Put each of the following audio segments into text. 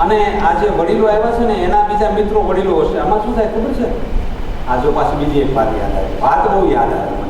અને આ જે વડીલો આવ્યા છે ને, એના બીજા મિત્રો વડીલો હશે. આમાં શું થાય ખબર છે? આ જો પાછી બીજી એક વાત યાદ આવે. વાત બહુ યાદ આવે મને.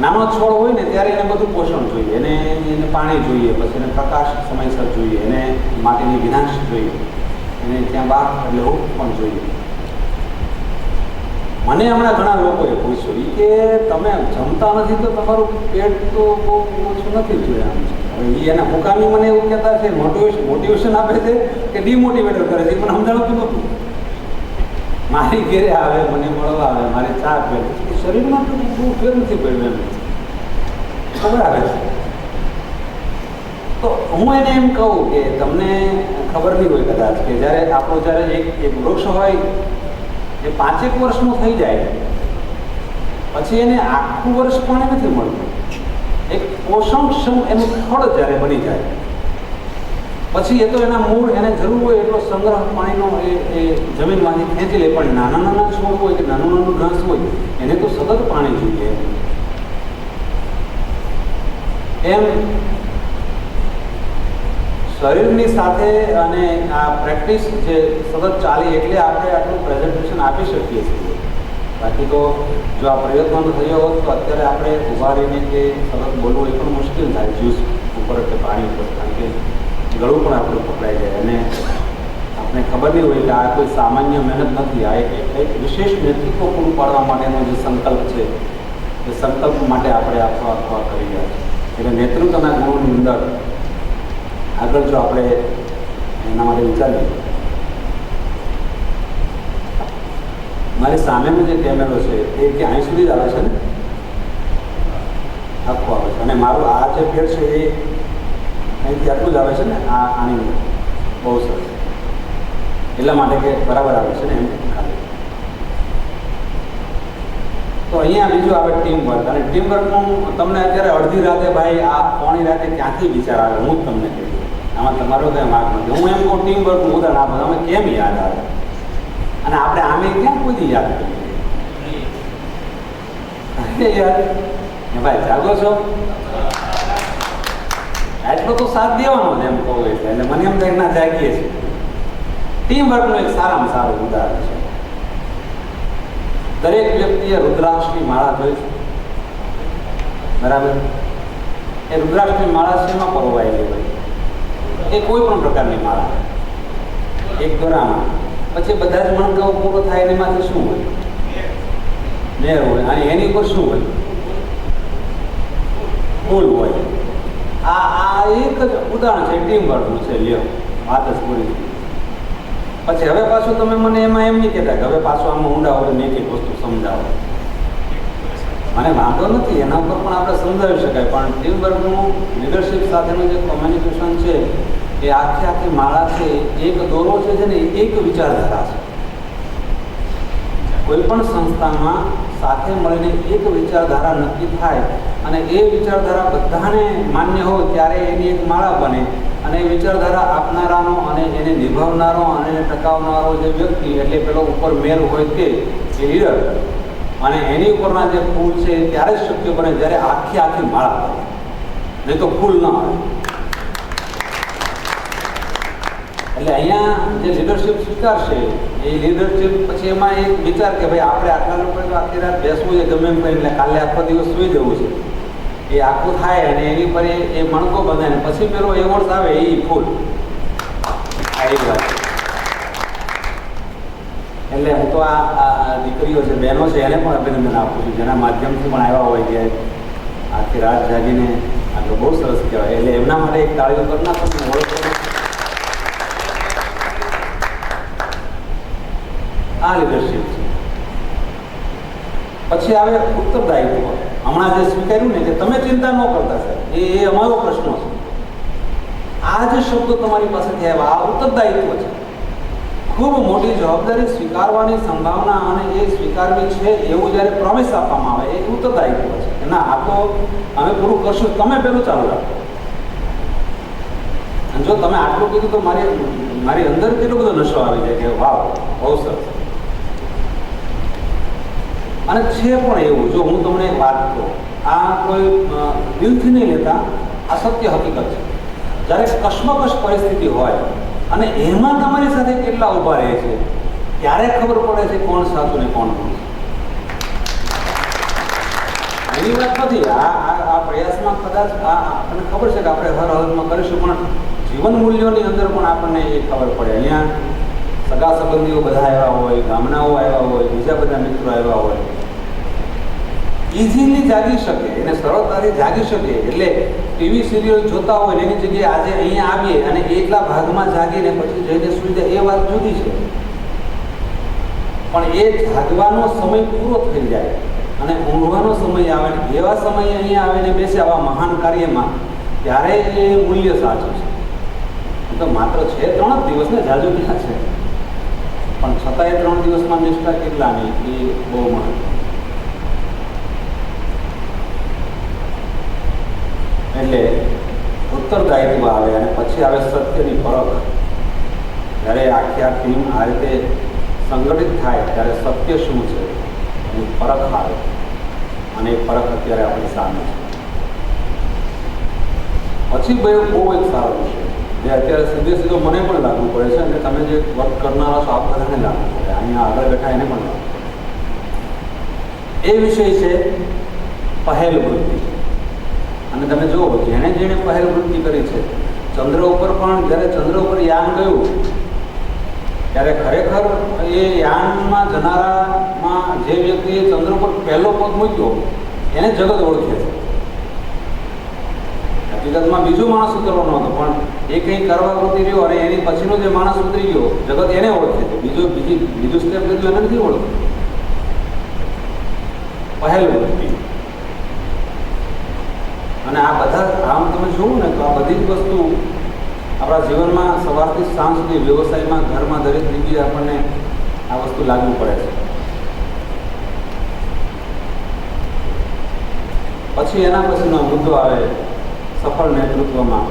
નાનો છોડ હોય ને, ત્યારે એને બધું પોષણ જોઈએ. એને એને પાણી જોઈએ, પછી એને પ્રકાશ સમયસર જોઈએ, એને માટીની વિનાશ જોઈએ. એને ત્યાં બાર એટલે પણ જોઈએ. મને હમણાં ઘણા લોકોએ પૂછ્યું કે તમે જમતા નથી તો તમારું પેટ તો બહુ ઓછું નથી જોયા આમ. એના મુકામી મને એવું કહેતા છે મોટિવેશન આપે છે કે ડિમોટિવેટર કરે છે. એ મને સમજાવતું નહોતું. મારી ઘેરે આવે, મને મળવા આવે, મારે ચા પે એ શરીરમાં તો બહુ ફેર નથી પડ્યું એમ. ખબર આવે છે. તો હું એને એમ કહું કે તમને ખબર નહીં હોય કદાચ કે જ્યારે આપણો જ્યારે એક એક વૃક્ષ હોય, એ પાંચેક વર્ષનું થઈ જાય. પછી એને આખું વર્ષ પાણી નથી મળતું. એક પોષણક્ષમ એનું ફળ જ્યારે બની જાય, પછી એ તો એના મૂળ એને જરૂર હોય એટલો સંગ્રહ પાણીનો એ એ જમીનમાંથી ખેંચી લે, પણ નાના નાના છોડ હોય કે નાનું નાનું ઘાસ હોય, એને તો સતત પાણી જોઈએ. એમ શરીરની સાથે અને આ પ્રેક્ટિસ જે સતત ચાલી, એટલે આપણે આટલું પ્રેઝન્ટેશન આપી શકીએ છીએ. બાકી તો જો આ પ્રયત્ન થયો હોત તો અત્યારે આપણે ઊભા રહીને કે સતત બોલવું એ પણ મુશ્કેલ થાય, જ્યુસ ઉપર કે પાણી ઉપર, કારણ કે ગળું પણ આપણું પકડાઈ જાય અને આપણે ખબર નહીં હોય કે આ કોઈ સામાન્ય મહેનત નથી, આ એક વિશેષ નેતૃત્વ પૂરું પાડવા માટેનો જે સંકલ્પ છે, એ સંકલ્પ માટે આપણે આખો આખો આ કરી રહ્યા છીએ. એટલે નેતૃત્વના ગુણોની અંદર આગળ જો આપણે એના માટે વિચારીએ મારી સામેનો જે કેમેરો છે, એ કે સુધી જ આવે છે ને? આખો આવે છે. અને મારું આ જે પેડ છે, એ અહીંથી આટલું જ આવે છે ને? આ આની બહુ સરસ. એટલા માટે કે બરાબર આવે છે ને એમ? ખાલી. તો અહીંયા બીજું આવે ટીમ વર્ક અને ટીમ વર્કનું તમને અત્યારે અડધી રાતે ભાઈ આ પોણી રાતે ક્યાંથી વિચાર આવે? હું જ તમને કહી આમાં તમારો કંઈ માર્ગ નથી. હું એમ કહું ટીમ વર્કનું ઉદાહરણ આપું. તમે કેમ યાદ આવે? અને આપણે આમે ક્યાં યાર? હે ભાઈ જાગો છો? એટલો તો સાથ દેવાનો જ એમ કહું એટલે એટલે મને એમ થાય કે ના, જાગીએ છીએ. ટીમ વર્કનું એક સારામાં સારું ઉદાહરણ છે. દરેક વ્યક્તિએ રુદ્રાક્ષની માળા જોઈ છે. બરાબર? એ રુદ્રાક્ષની માળા શેમાં પરોવાયેલી હોય? એ કોઈ પણ પ્રકારની માળા. એક દોરામાં પછી બધા જ મણકાઓ પૂરો થાય એમાંથી શું હોય? મેર હોય. અને એની ઉપર શું હોય? ફૂલ હોય. આ આ એક જ ઉદાહરણ છે, ટીમ વર્કનું છે, લ્યો વાત જ પૂરી પછી હવે પાછું તમે મને એમાં એમ નહીં કહેતા કે હવે પાછું આમાં ઊંડા હોય, મેં એક વસ્તુ સમજાવો. મને વાંધો નથી, એના ઉપર પણ આપણે સમજાવી શકાય, પણ ટીમ વર્કનું લીડરશિપ સાથેનું જે કોમ્યુનિકેશન છે એ આખી આખી માળા છે, એક દોરો છે જેને એક વિચારધારા છે. કોઈ પણ સંસ્થામાં સાથે મળીને એક વિચારધારા નક્કી થાય અને એ વિચારધારા બધાને માન્ય હોય ત્યારે એની એક માળા બને અને એ વિચારધારા આપનારાનો અને એને નિભાવનારો અને એને ટકાવનારો જે વ્યક્તિ એટલે પેલો ઉપર મેલ હોય તે એ લીડર અને એની ઉપરના જે ફૂલ છે ત્યારે જ શક્ય બને જ્યારે આખી આખી માળા બને. નહીં તો ફૂલ ન આવે. એટલે અહીંયા જે લીડરશિપ સ્વીકારશે, એ લીડરશિપ પછી એમાં એક વિચાર કે ભાઈ આપણે આટલા લોકો આખી રાત બેસવું છે ગમે એમ કરીને કાલે આખો દિવસ સુઈ જવું છે. એ આખું થાય અને એની પર એ મણકો બંધાય પછી પેલો એવોર્ડ આવે એ ફૂલ આ એક વાત. એટલે હું તો આ દીકરીઓ છે, બહેનો છે, એને પણ અભિનંદન આપું છું. જેના માધ્યમથી પણ આવ્યા હોય કે આખી રાત જાગીને આટલું બહુ સરસ કહેવાય. એટલે એમના માટે એક તાળીઓ કરી નાખો ને ઓળખો આ લીડરશિપ છે. પછી આવે ઉત્તરદાયિત્વ. હમણાં જે સ્વીકાર્યું ને કે તમે ચિંતા ન કરતા સર, એ એ અમારો પ્રશ્ન છે. આ જે શબ્દો તમારી પાસેથી આવ્યા, આ ઉત્તરદાયિત્વ છે. ખૂબ મોટી જવાબદારી સ્વીકારવાની સંભાવના અને એ સ્વીકારવી છે એવું જ્યારે પ્રોમિસ આપવામાં આવે, એ ઉત્તરદાયિત્વ છે. ના, આ તો અમે પૂરું કરશું, તમે પેલું ચાલુ રાખો. અને જો તમે આટલું કીધું તો મારી મારી અંદર કેટલો બધો નશો આવી જાય કે, વાવ, બહુ સરસ. અને છે પણ એવું, જો હું તમને વાત કહું, આ કોઈ દિલથી નહીં લેતા, આ સત્ય હકીકત છે. જ્યારે કશ્મકશ પરિસ્થિતિ હોય, અને એમાં તમારી સાથે કેટલા ઊભા રહે છે, ત્યારે ખબર પડે છે કોણ સાચું ને કોણ ખોટું એવી વાત નથી, આ આ પ્રયાસમાં કદાચ, આ આપણને ખબર છે કે આપણે હર હાલતમાં કરીશું, પણ જીવન મૂલ્યોની અંદર પણ આપણને એ ખબર પડે. અહીંયા સગા સંબંધીઓ બધા આવ્યા હોય ગામનાઓ આવ્યા હોય, બીજા બધા મિત્રો આવ્યા હોય. ઇઝીલી જાગી શકે, એને સરળતાથી જાગી શકે. એટલે ટીવી સિરિયલ જોતા હોય એની જગ્યાએ આજે અહીંયા આવીએ અને એટલા ભાગમાં જાગીને પછી જઈને સુઈ જાય, એ વાત જુદી છે. પણ એ જાગવાનો સમય પૂરો થઈ જાય અને ઊંઘવાનો સમય આવે ને એવા સમયે અહીંયા આવીને બેસે આવા મહાન કાર્યમાં, ત્યારે એ મૂલ્ય સાચું છે. તો માત્ર છે ત્રણ જ દિવસને જાજુ ક્યાં છે? પણ છતાં એ ત્રણ દિવસમાં નિષ્ઠા કેટલાની? એ બહુ મહત્વ એટલે ઉત્તરદાયિત્વ આવે અને પછી આવે સત્યની પરખ. જ્યારે આખી આ ટીમ આ રીતે સંગઠિત થાય, ત્યારે સત્ય શું છે? એની પરખ આવે. અને એ પરખ અત્યારે આપણી સામે છે. પછી ભાઈ બહુ એક સારો વિષય. જે અત્યારે સીધે સીધો મને પણ લાગુ પડે છે અને તમે જે વર્ક કરનારા છો આ બધાને લાગુ પડે. અહીંયા આગળ બેઠા એને પણ લાગુ પડે. એ વિષય છે પહેલ વૃત્તિ. અને તમે જુઓ, જેણે જેણે પહેલ વૃત્તિ કરી છે, ચંદ્ર ઉપર પણ, જ્યારે ચંદ્ર ઉપર યાન ગયું, ત્યારે ખરેખર એ યાનમાં જનારામાં જે વ્યક્તિએ ચંદ્ર ઉપર પહેલો પગ મૂક્યો, એને જગત ઓળખે છે. હકીકતમાં બીજો માણસ ઉતરવાનો હતો, પણ એ કંઈ કરવા ઉતરી રહ્યો અને એની પછીનો જે માણસ ઉતરી ગયો, જગત એને ઓળખે છે. બીજો બીજી, બીજું સ્ટેપ લીધું એને નથી ઓળખતું પહેલ વૃત્તિ. અને આ બધા આમ તમે જોવું ને, તો આ બધી જ વસ્તુ આપણા જીવનમાં સવારથી સાંજ સુધી વ્યવસાયમાં, ઘરમાં દરેક જગ્યાએ આપણને આ વસ્તુ લાગુ પડે છે. પછી એના પછીનો મુદ્દો આવે સફળ નેતૃત્વમાં.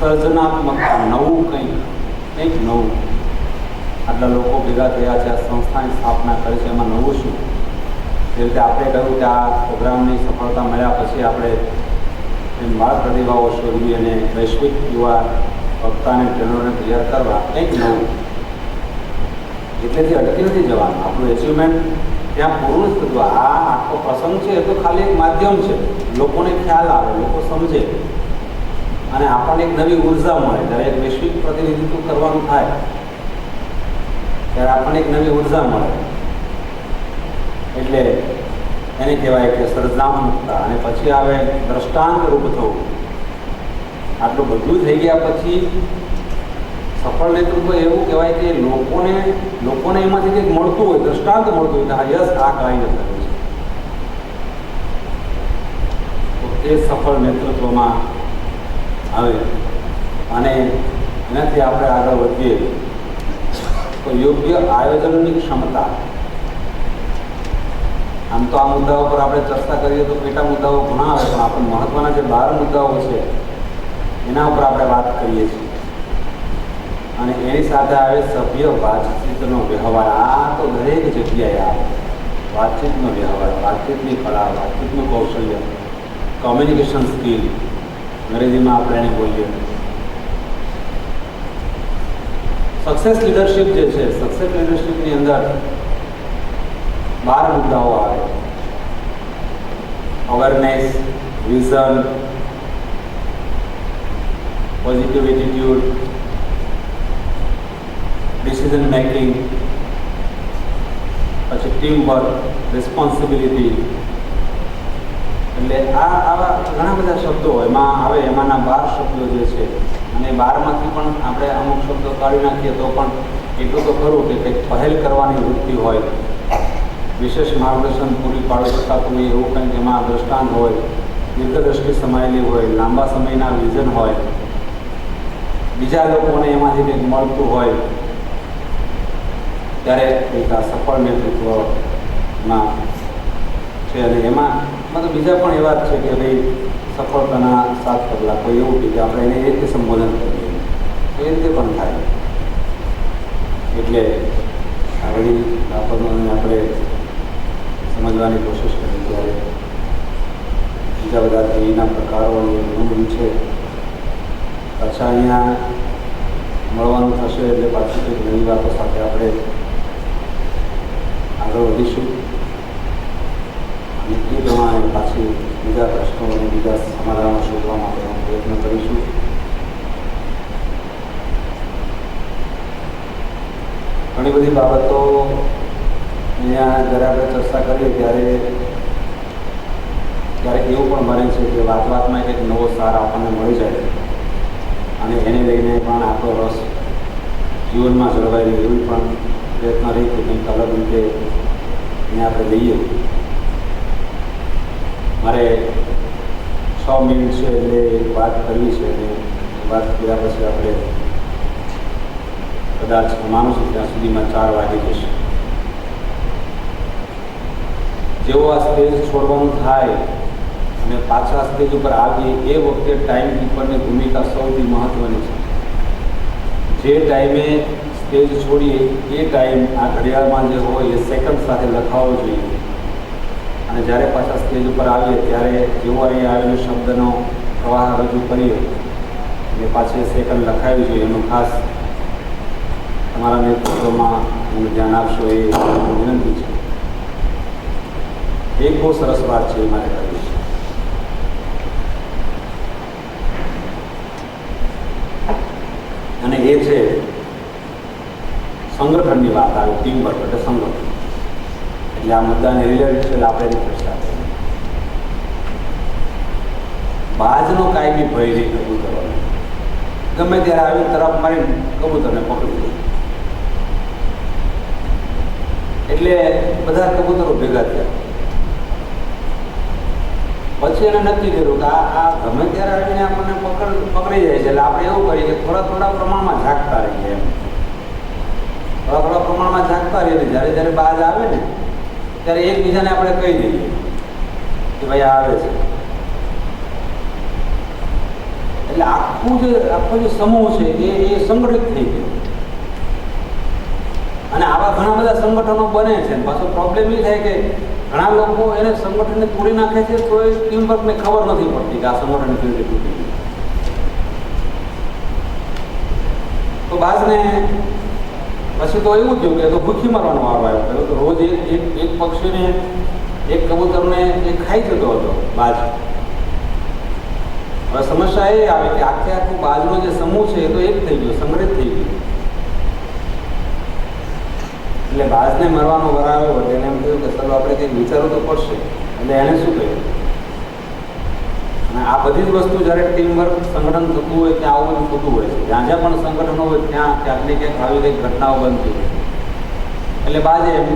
સર્જનાત્મકતા, નવું કંઈક કંઈક નવું. આટલા લોકો ભેગા થયા છે, આ સંસ્થાની સ્થાપના કરી છે, એમાં નવું શું? જે રીતે આપણે કહ્યું કે આ પ્રોગ્રામની સફળતા મળ્યા પછી આપણે બાળ પ્રતિભાઓ શોધવી અને વૈશ્વિક યુવા વક્તાને ટ્રેનરોને તૈયાર કરવા કંઈક નવું એટલેથી અટકી નથી જવાનું. આપણું એચિવમેન્ટ ત્યાં પૂરું જ થતું. આ આખો પ્રસંગ છે એ તો ખાલી એક માધ્યમ છે. લોકોને ખ્યાલ આવે, લોકો સમજે. અને આપણને એક નવી ઊર્જા મળે. જ્યારે એક વૈશ્વિક પ્રતિનિધિત્વ કરવાનું થાય, ત્યારે આપણને એક નવી ઊર્જા મળે. એટલે એને કહેવાય કે સર્જનાત્મકતા અને પછી આવે દ્રષ્ટાંત રૂપ થવું. આટલું બધું થઈ ગયા પછી સફળ નેતૃત્વ એવું કહેવાય કે લોકોને લોકોને એમાંથી કંઈક મળતું હોય, દ્રષ્ટાંત મળતું હોય, કે હા, યસ, આ કાર્ય કરે છે એ સફળ નેતૃત્વમાં આવે. અને એનાથી આપણે આગળ વધીએ. તો યોગ્ય આયોજનની ક્ષમતા. આમ તો આ મુદ્દાઓ પર આપણે ચર્ચા કરીએ તો પેટા મુદ્દાઓ ઘણા આવે, પણ આપણે મહત્વના જે બાર મુદ્દાઓ છે, એના ઉપર આપણે વાત કરીએ છીએ. અને એની સાથે આવે સભ્ય વાતચીતનો વ્યવહાર. આ તો દરેક જગ્યાએ આવે. વાતચીતનો વ્યવહાર, વાતચીતની કળા, વાતચીતનું કૌશલ્ય કોમ્યુનિકેશન સ્કિલ અંગ્રેજીમાં આપણે એને બોલીએ. સક્સેસ લીડરશિપ જે છે સક્સેસ લીડરશિપની અંદર બાર મુદ્દાઓ આવે. Awareness vision positive attitude decision making પછી ટીમ વર્ક રિસ્પોન્સિબિલિટી એટલે આ આવા ઘણા બધા શબ્દો એમાં આવે, એમાંના બાર શબ્દો જે છે, અને બારમાંથી પણ આપણે અમુક શબ્દો કાઢી નાખીએ તો પણ એટલું તો ખરું કે કંઈક પહેલ કરવાની વૃત્તિ હોય. વિશેષ માર્ગદર્શન પૂરી પાડી શકતા તમે એવું કંઈક એમાં દ્રષ્ટાંત હોય, દીર્ઘદ્રષ્ટિ સમાયેલી હોય, લાંબા સમયના વિઝન હોય, બીજા લોકોને એમાંથી કંઈક મળતું હોય, ત્યારે કંઈક આ સફળ નેતૃત્વમાં છે. અને એમાં મતલબ બીજા પણ એવા જ છે કે ભાઈ સફળતાના સાત પગલાં, કોઈ એવું કે આપણે એને એ રીતે સંબોધન કરીએ એ રીતે પણ થાય. એટલે આપણી આપણને આપણે સમજાવવાની કોશિશ કરી ત્યારે બીજા બધા ધ્યેયના પ્રકારો અને ગુણગુણ છે. પાછા અહીંયા મળવાનું થશે એટલે પાછી કંઈક નવી વાતો સાથે આપણે આગળ વધીશું. અને એ પ્રમાણે પાછી બીજા પ્રશ્નો અને બીજા સમાધાનો શોધવા માટેનો પ્રયત્ન કરીશું. ઘણી બધી બાબતો અહીંયા જ્યારે આપણે ચર્ચા કરીએ ત્યારે ત્યારે એવું પણ બને છે કે વાત વાતમાં કંઈક નવો સાર આપણને મળી જાય અને એને લઈને પણ આપણો રસ જીવનમાં જળવાઈ રહે એવી પણ પ્રયત્ન રહી કે કંઈક અલગ રીતે અહીંયા આપણે લઈએ. મારે છ મિનિટ છે એટલે એક વાત કરવી છે અને વાત કર્યા પછી આપણે કદાચ માનું છું ત્યાં સુધીમાં ચાર વાગી જશે જેવો આ સ્ટેજ છોડવાનું થાય અને પાછા સ્ટેજ ઉપર આવીએ, એ વખતે ટાઈમ કીપરની ભૂમિકા સૌથી મહત્ત્વની છે. જે ટાઈમે સ્ટેજ છોડીએ, એ ટાઈમ આ ઘડિયાળમાં જે હોય, એ સેકન્ડ સાથે લખાવવો જોઈએ. અને જ્યારે પાછા સ્ટેજ ઉપર આવીએ, ત્યારે જેવો અહીં આવેલો શબ્દનો પ્રવાહ રજૂ કરીએ, એ પાછી સેકન્ડ લખાવી જોઈએ. એનું ખાસ તમારા નેતૃત્વમાં ધ્યાન આપશો એ વિનંતી છે. એક બહુ સરસ વાત છે એ મારે કરવી છે. અને એ છે સંગઠનની વાત આવી ટીમ વર્ક એટલે સંગઠન. એટલે આ મુદ્દાને રિલેટેડ આપણે એની ચર્ચા કરીએ. બાજનો કાયમી ભય નહીં કબૂતરોને. ગમે ત્યારે આવી તરફ મારી કબૂતરને પકડી લે. એટલે બધા કબૂતરો ભેગા થયા. પછી એને નક્કી કર્યું કે આ ગમે ત્યારે આવીને આપણને પકડ પકડી જાય છે. એટલે આપણે એવું કરીએ કે થોડા થોડા પ્રમાણમાં જાગતા રહીએ એમ. થોડા થોડા પ્રમાણમાં જાગતા રહીએ જ્યારે જ્યારે બાજ આવે ને, ત્યારે એકબીજાને આપણે કહી દઈએ કે ભાઈ આ આવે છે. એટલે આખું જે આખો જે સમૂહ છે એ એ સંગઠિત થઈ ગયો. અને આવા ઘણા બધા સંગઠનો બને છે. પાછો પ્રોબ્લેમ એ થાય કે ઘણા લોકો એને સંગઠનને તોડી નાખે છે, તો એ ટીમ વર્કને ખબર નથી પડતી કે આ સંગઠન કેવી રીતે તૂટી તો બાજને પછી તો એવું થયું કે તો ભૂખી મારવાનો વારો આવ્યો કર્યો તો રોજ એક એક એક પક્ષીને, એક કબૂતરને એ ખાઈ જતો હતો બાજ. હવે સમસ્યા એ આવે કે આખે આખું બાજનો જે સમૂહ છે એ તો એક થઈ ગયો, સંગ્રહિત થઈ ગયો. એટલે બાજને મરવાનો વરાવ્યો એટલે એને એમ કહ્યું કે ચલો આપણે કંઈક વિચારવું તો પડશે. એટલે એણે શું કહ્યું અને આ બધી જ વસ્તુ જ્યારે ટીમ વર્ક સંગઠન થતું હોય ત્યાં આવું બધું થતું હોય છે. જ્યાં જ્યાં પણ સંગઠનો હોય ત્યાં ક્યાંક ને ક્યાંક આવી કંઈક ઘટનાઓ બનતી હોય એટલે બાજે એમ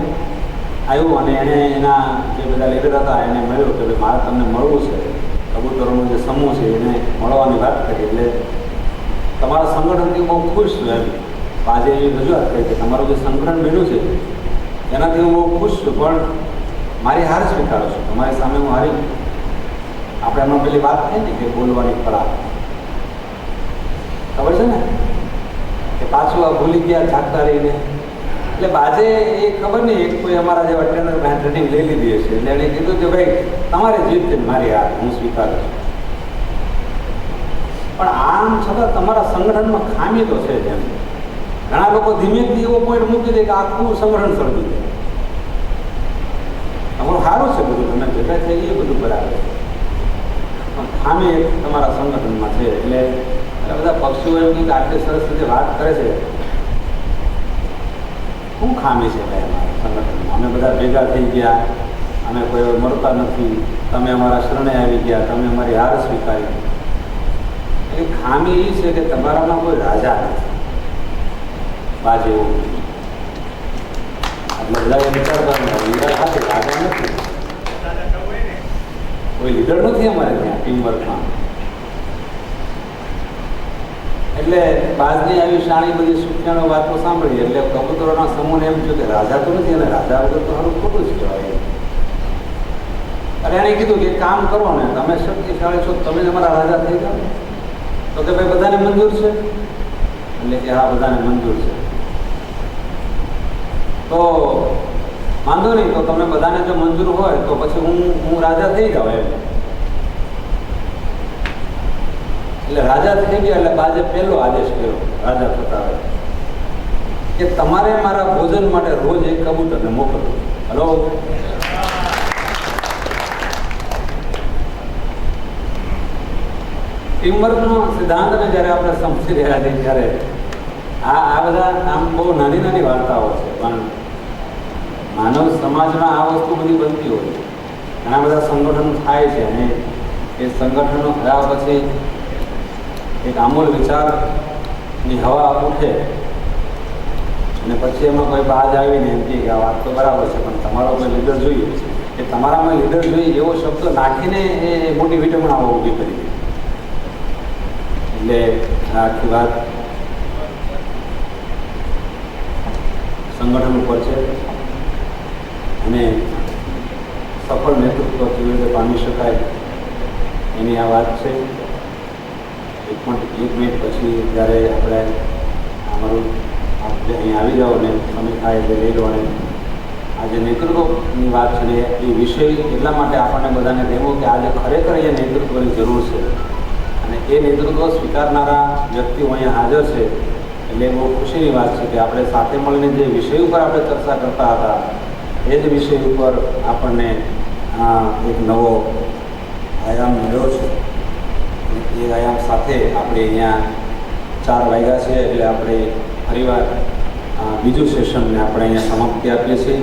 આવ્યું અને એણે એના જે બધા લીડર હતા એને મળ્યું કે ભાઈ મારે તમને મળવું છે. કબૂતરોનો જે સમૂહ છે એને મળવાની વાત કરી. એટલે તમારા સંગઠનથી બહુ ખુશ છું એમ. આજે એવી રજૂઆત કરી કે તમારું જે સંગઠન બન્યું છે, એનાથી હું બહુ ખુશ છું, પણ મારી હાર સ્વીકારું છું. તમારી સામે હું હારી આપણે એમાં પેલી વાત થઈ ને કે બોલવાની કળા. ખબર છે ને? કે પાછું આ ભૂલી ગયા જાગતા રહીને. એટલે બાજે એ ખબર નહીં, એક કોઈ અમારા જેવા ટ્રેનર મેં ટ્રેનિંગ લઈ લીધી હશે. એટલે એણે કીધું કે ભાઈ, તમારી જીત છે મારી હાર, હું સ્વીકારું છું. પણ આમ છતાં તમારા સંગઠનમાં ખામી તો છે જ એમ. ઘણા લોકો ધીમે એવો પોઈન્ટ મૂકી દે કે આખું સંગઠન સળગી દે આપણું સારું છે બધું તમે ભેગા થઈ એ બધું બરાબર. ખામી તમારા સંગઠનમાં છે, એટલે બધા પક્ષીઓ એમ કે આટલી સરસ રીતે વાત કરે છે. શું ખામી છે ભાઈ અમારા સંગઠનમાં? અમે બધા ભેગા થઈ ગયા, અમે કોઈ મળતા નથી. તમે અમારા શરણે આવી ગયા, તમે અમારી હાર સ્વીકારી. એ ખામી એ છે કે તમારામાં કોઈ રાજા નથી. કોઈ લીડર નથી અમારે ત્યાં ટીમ વર્કમાં એટલે બાજની આવી શાણી બધી સૂચનાનો વાતો સાંભળી એટલે કબૂતરોના સમૂહને એમ થયું કે રાજા તો નથી, અને રાજા વગર તો સારું જ કહેવાય. એણે કીધું કે કામ કરો ને, તમે શક્તિશાળી છો, તમે જ અમારા રાજા થઈ જાઓ. તો કે ભાઈ બધાને મંજૂર છે? એટલે કે હા, બધાને મંજૂર છે. તો વાંધો નહીં, તો તમે બધાને જો મંજૂર હોય તો પછી હું હું રાજા થઈ જાઉં એમ. એટલે રાજા થઈ ગયા, એટલે બાજે પહેલો આદેશ કર્યો, રાજા થતા હોય કે તમારે મારા ભોજન માટે રોજ એક કબૂતરને મોકલવું. હલો? ટીમવર્કનો સિદ્ધાંતને જ્યારે આપણે સમજી રહ્યા છીએ, ત્યારે આ આ બધા આમ બહુ નાની નાની વાર્તાઓ છે, પણ માનવ સમાજમાં આ વસ્તુ બધી બનતી હોય ઘણા બધા સંગઠન થાય છે અને એ સંગઠનો થયા પછી એક આમૂલ વિચારની હવા ઉઠે અને પછી એમાં કોઈ બાજ આવીને એમ કે આ વાત તો બરાબર છે, પણ તમારો કોઈ લીડર જોઈએ કે તમારામાં લીડર જોઈએ એવો શબ્દ નાખીને એ મોટી વિટમણાઓ ઊભી કરી દે. એટલે આખી વાત સંગઠન ઉપર છે. અને સફળ નેતૃત્વ કેવી રીતે પામી શકાય એની આ વાત છે. એક પણ એક મિનિટ પછી જ્યારે આપણે અમારું આપણે અહીં આવી જાઓ ને, તમે થાય એટલે લઈ લો અને આ જે નેતૃત્વની વાત છે ને, એ વિષય એટલા માટે આપણને બધાને કહેવું કે આજે ખરેખર એ નેતૃત્વની જરૂર છે. અને એ નેતૃત્વ સ્વીકારનારા વ્યક્તિઓ અહીંયા હાજર છે. એટલે બહુ ખુશીની વાત છે કે આપણે સાથે મળીને જે વિષય ઉપર આપણે ચર્ચા કરતા હતા એ જ વિષય ઉપર આપણને આ એક નવો આયામ મળ્યો છે. એ આયામ સાથે આપણે અહીંયા ચાર વાગ્યા છે એટલે આપણે ફરીવાર બીજું સેશનને આપણે અહીંયા સમાપ્તિ આપીએ છીએ.